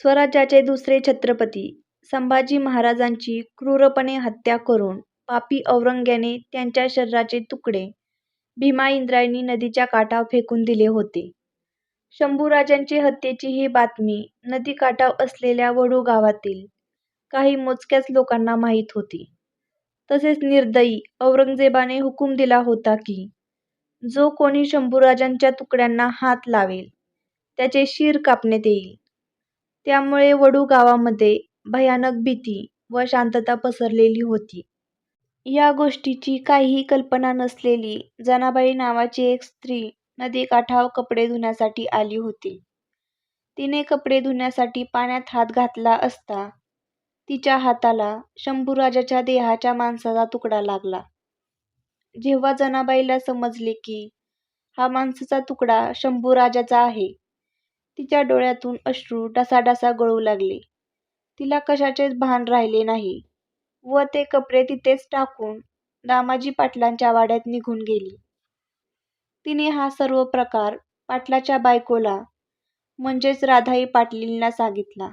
स्वराज्याचे दुसरे छत्रपती संभाजी महाराजांची क्रूरपणे हत्या करून पापी औरंग्याने त्यांच्या शरीराचे तुकडे भीमा इंद्रायणी नदीच्या काठावर फेकून दिले होते. शंभूराजांची हत्येची ही बातमी नदीकाठावर असलेल्या वडू गावातील काही मोजक्याच लोकांना माहीत होती. तसेच निर्दयी औरंगजेबाने हुकूम दिला होता की जो कोणी शंभूराजांच्या तुकड्यांना हात लावेल त्याचे शिर कापण्यात येईल. त्यामुळे वडू गावामध्ये भयानक भीती व शांतता पसरलेली होती. या गोष्टीची काहीही कल्पना नसलेली जनाबाई नावाची एक स्त्री नदीकाठावर कपडे धुण्यासाठी आली होती. तिने कपडे धुण्यासाठी पाण्यात हात घातला असता तिच्या हाताला शंभूराजाच्या देहाच्या मांसाचा तुकडा लागला. जेव्हा जनाबाईला समजले की हा मांसाचा तुकडा शंभूराजाचा आहे तिच्या डोळ्यातून अश्रू ढसाढसा गळू लागले. तिला कशाचेच भान राहिले नाही व ते कपडे तिथेच टाकून दामाजी पाटलांच्या वाड्यात निघून गेली. तिने हा सर्व प्रकार पाटलाच्या बायकोला म्हणजेच राधाई पाटलींना सांगितला.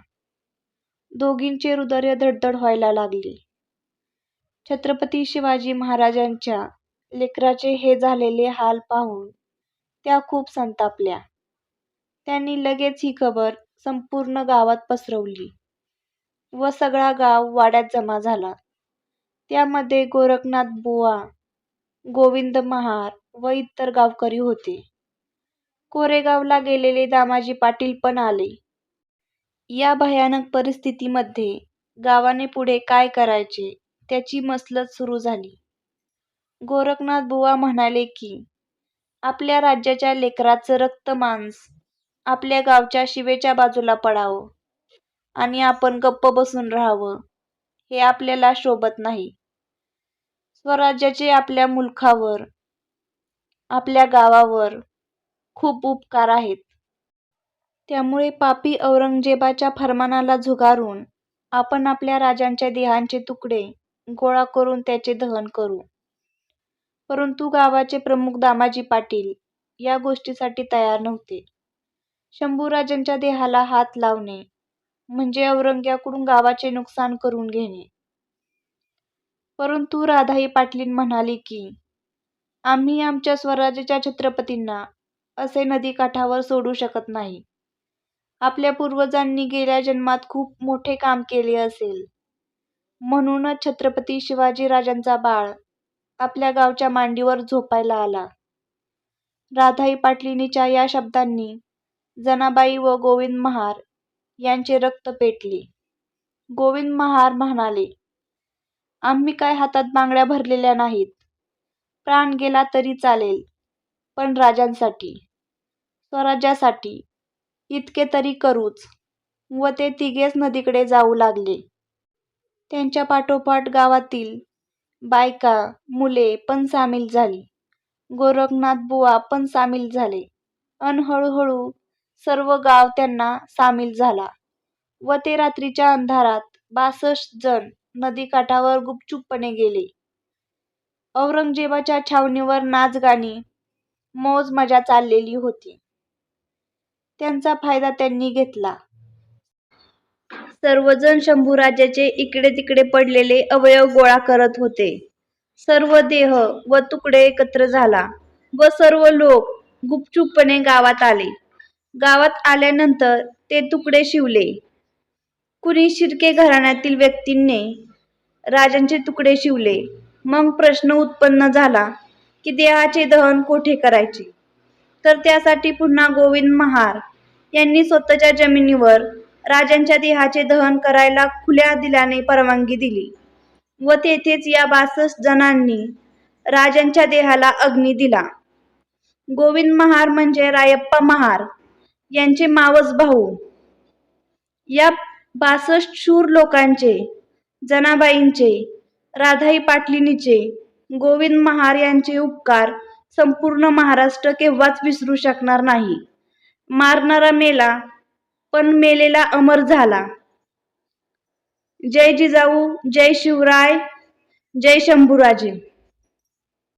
दोघींचे हृदय धडधड व्हायला लागले. छत्रपती शिवाजी महाराजांच्या लेकराचे हे झालेले हाल पाहून त्या खूप संतापल्या. त्यांनी लगेच ही खबर संपूर्ण गावात पसरवली व सगळा गाव वाड्यात जमा झाला. त्यामध्ये गोरखनाथ बुवा गोविंद महार व इतर गावकरी होते. कोरेगावला गेलेले दामाजी पाटील पण आले. या भयानक परिस्थितीमध्ये गावाने पुढे काय करायचे त्याची मसलत सुरू झाली. गोरखनाथ बुवा म्हणाले की आपल्या राज्याच्या लेकराचं रक्त-मांस आपल्या गावच्या शिवेच्या बाजूला पडावं आणि आपण गप्प बसून राहावं हे आपल्याला शोभत नाही. स्वराज्याचे आपल्या मुलखावर, आपल्या गावावर खूप उपकार आहेत. त्यामुळे पापी औरंगजेबाच्या फर्मानाला झुगारून आपण आपल्या राजांच्या देहांचे तुकडे गोळा करून त्याचे दहन करू. परंतु गावाचे प्रमुख दामाजी पाटील या गोष्टीसाठी तयार नव्हते. शंभूराजांच्या देहाला हात लावणे म्हणजे औरंग्याकडून गावाचे नुकसान करून घेणे. परंतु राधाई पाटलीन म्हणाली की आम्ही आमच्या स्वराज्याच्या छत्रपतींना असे नदीकाठावर सोडू शकत नाही. आपल्या पूर्वजांनी गेल्या जन्मात खूप मोठे काम केले असेल म्हणूनच छत्रपती शिवाजीराजांचा बाळ आपल्या गावच्या मांडीवर झोपायला आला. राधाई पाटलीनीच्या या शब्दांनी जनाबाई व गोविंद महार यांचे रक्त पेटले. गोविंद महार म्हणाले, आम्ही काय हातात बांगड्या भरलेल्या नाहीत. प्राण गेला तरी चालेल पण राजांसाठी, स्वराज्यासाठी इतके तरी करूच व ते तिघेच नदीकडे जाऊ लागले. त्यांच्या पाठोपाठ गावातील बायका, मुले पण सामील झाली. गोरखनाथ बुवा पण सामील झाले अन हळूहळू सर्व गाव त्यांना सामील झाला व ते रात्रीच्या अंधारात बासष्ट जण नदीकाठावर गुपचूपपणे गेले. औरंगजेबाच्या छावणीवर नाचगाणी, मौज-मजा चाललेली होती. त्यांचा फायदा त्यांनी घेतला. सर्वजण शंभूराजाचे इकडे-तिकडे पडलेले अवयव गोळा करत होते. सर्व देह व तुकडे एकत्र झाला व सर्व लोक गुपचूपपणे गावात आले. गावात आल्यानंतर ते तुकडे शिवले. कुणी शिर्के घराण्यातील व्यक्तींनी राजांचे तुकडे शिवले. मग प्रश्न उत्पन्न झाला की देहाचे दहन कोठे करायचे? तर त्यासाठी पुन्हा गोविंद महार यांनी स्वतःच्या जमिनीवर राजांच्या देहाचे दहन करायला खुल्या दिलाने परवानगी दिली व तेथेच या बासष्ट जणांनी राजांच्या देहाला अग्नी दिला. गोविंद महार म्हणजे रायप्पा महार यांचे मावस भाऊ. या बासष्ट शूर लोकांचे, जनाबाईंचे, राधाई पाटलिनीचे गोविंद महार यांचे उपकार संपूर्ण महाराष्ट्र केव्हाच विसरू शकणार नाही. मारणारा मेला पण मेलेला अमर झाला. जय जिजाऊ जय शिवराय जय शंभूराजे